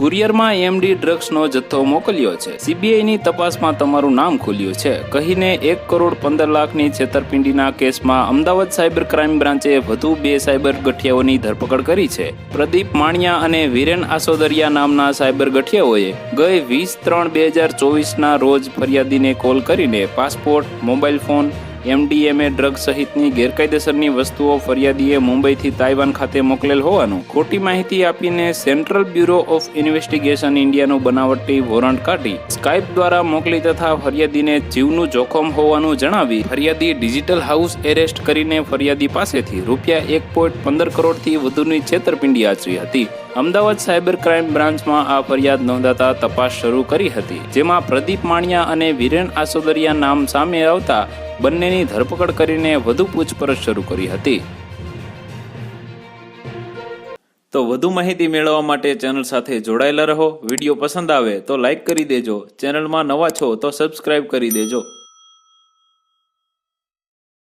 કુરિયરમાં MD ડ્રગ્સનો જથ્થો મોકલ્યો છે. સીબીઆઈની તપાસમાં તમારું નામ ખુલ્યું છે. કહીને એક કરોડ પંદર લાખની છેતરપિંડીના કેસમાં અમદાવાદ સાયબર ક્રાઇમ બ્રાન્ચે વધુ બે સાયબર ગઠિયાઓની ધરપકડ કરી છે. પ્રદીપ માણિયા અને વિરેન આસોદરિયા નામના સાયબર ગઠિયાઓએ ગઈ વીસ ત્રણ બે હજાર ચોવીસના રોજ ફરિયાદીને કોલ કરીને passport, mobile phone MDMA drug સહિતની ગેરકાયદેસરની વસ્તુઓ ફરિયાદીએ મુંબઈથી તાઇવાન ખાતે મોકલેલ હોવાનું ખોટી માહિતી આપીને સેન્ટ્રલ બ્યુરો ઓફ ઇન્વેસ્ટિગેશન ઇન્ડિયાનું બનાવટી વોરંટ કાઢી સ્કાઇપ દ્વારા મોકલી તથા ફરિયાદીને જીવનું જોખમ હોવાનું જણાવી ફરિયાદી ડિજિટલ હાઉસ એરેસ્ટ કરીને ફરિયાદી પાસેથી રૂપિયા એક પોઈન્ટ પંદર કરોડથી વધુની છેતરપિંડી આચરી હતી. અમદાવાદ સાયબર ક્રાઇમ બ્રાન્ચમાં આ ફરિયાદ નોંધાતા તપાસ શરૂ કરી હતી, જેમાં પ્રદીપ માણિયા અને વિરેન આસોદરિયા નામ સામે આવતા બંનેની ધરપકડ કરીને વધુ પૂછપરછ શરૂ કરી હતી. તો વધુ માહિતી મેળવવા માટે ચેનલ સાથે જોડાયેલા રહો. વીડિયો પસંદ આવે તો લાઈક કરી દેજો. ચેનલમાં નવા છો તો સબસ્ક્રાઇબ કરી દેજો.